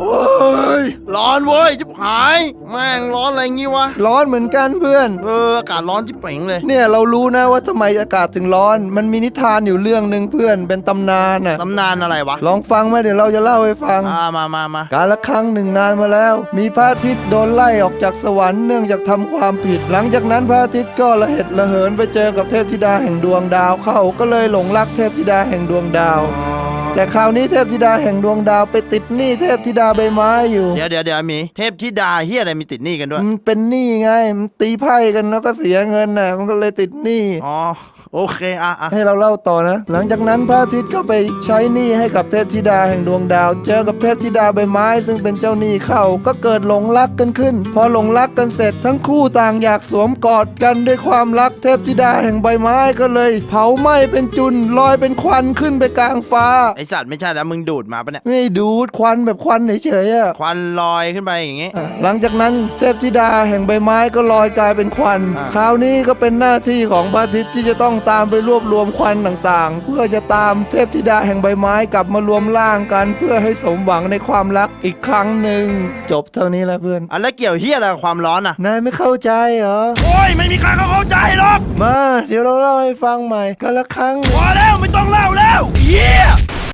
โอ้ยร้อนเว้ยจิบหายแม่งร้อนอะไรงี้วะ ร้อนเหมือนกันเพื่อน เอออากาศร้อนจิบเป่งเลย เนี่ยเรารู้นะว่าทำไมอากาศถึงร้อน มันมีนิทานอยู่เรื่องหนึ่งเพื่อนเป็นตำนานน่ะตำนานอะไรวะลองฟังไหมเดี๋ยวเราจะเล่าให้ฟัง อ่ามามามาการละครั้งหนึ่งนานมาแล้ว มีพระอาทิตย์โดนไล่ออกจากสวรรค์เนื่องจากทำความผิด หลังจากนั้นพระอาทิตย์ก็ระเหตุระเหินไปเจอกับเทพธิดาแห่งดวงดาวเข้าก็เลยหลงรักเทพธิดาแห่งดวงดาว แต่คราวนี้เทพธิดาแห่งดวงดาวไปติดหนี้เทพธิดาใบไม้อยู่เดี๋ยวเดี๋ยวเดี๋ยวมีเทพธิดาเฮียอะไรมีติดหนี้กันด้วย มันเป็นหนี้ไงมันตีไพ่กันแล้วก็เสียเงินน่ะมันก็เลยติดหนี้ อ๋อ โอเค อะอะให้เราเล่าต่อนะ หลังจากนั้นพระอาทิตย์ก็ไปใช้หนี้ให้กับเทพธิดาแห่งดวงดาว เจอกับเทพธิดาใบไม้ ซึ่งเป็นเจ้าหนี้เข้าก็เกิดหลงรักกันขึ้น พอหลงรักกันเสร็จทั้งคู่ต่างอยากสวมกอดกันด้วยความรักเทพธิดาแห่งใบไม้ก็เลย เผาไหม้เป็นจุนลอยเป็นควันขึ้นไปกลางฟ้า ไอสัตว์ไม่ใช่แล้วมึงดูดมาปะเนี่ย ไม่ดูดควันแบบควันเฉยๆอะควันลอยขึ้นไปอย่างงี้ อะหลังจากนั้นเทพธิดาแห่งใบไม้ก็ลอยกลายเป็นควัน อ่า คราวนี้ก็เป็นหน้าที่ของพระอาทิตย์ที่จะต้องตามไปรวบรวมควันต่างๆ เพื่อจะตามเทพธิดาแห่งใบไม้กลับมารวมร่างกัน เพื่อให้สมหวังในความรักอีกครั้งหนึ่งจบเท่านี้แหละเพื่อนอันแล้วเกี่ยวเฮียอะไรกับความร้อนอะ นายไม่เข้าใจเหรอ โอ้ยไม่มีใครเขาเข้าใจหรอก มา เดี๋ยวเราเล่าให้ฟังใหม่กันละครั้ง พอแล้วไม่ต้องเล่าแล้วเฮีย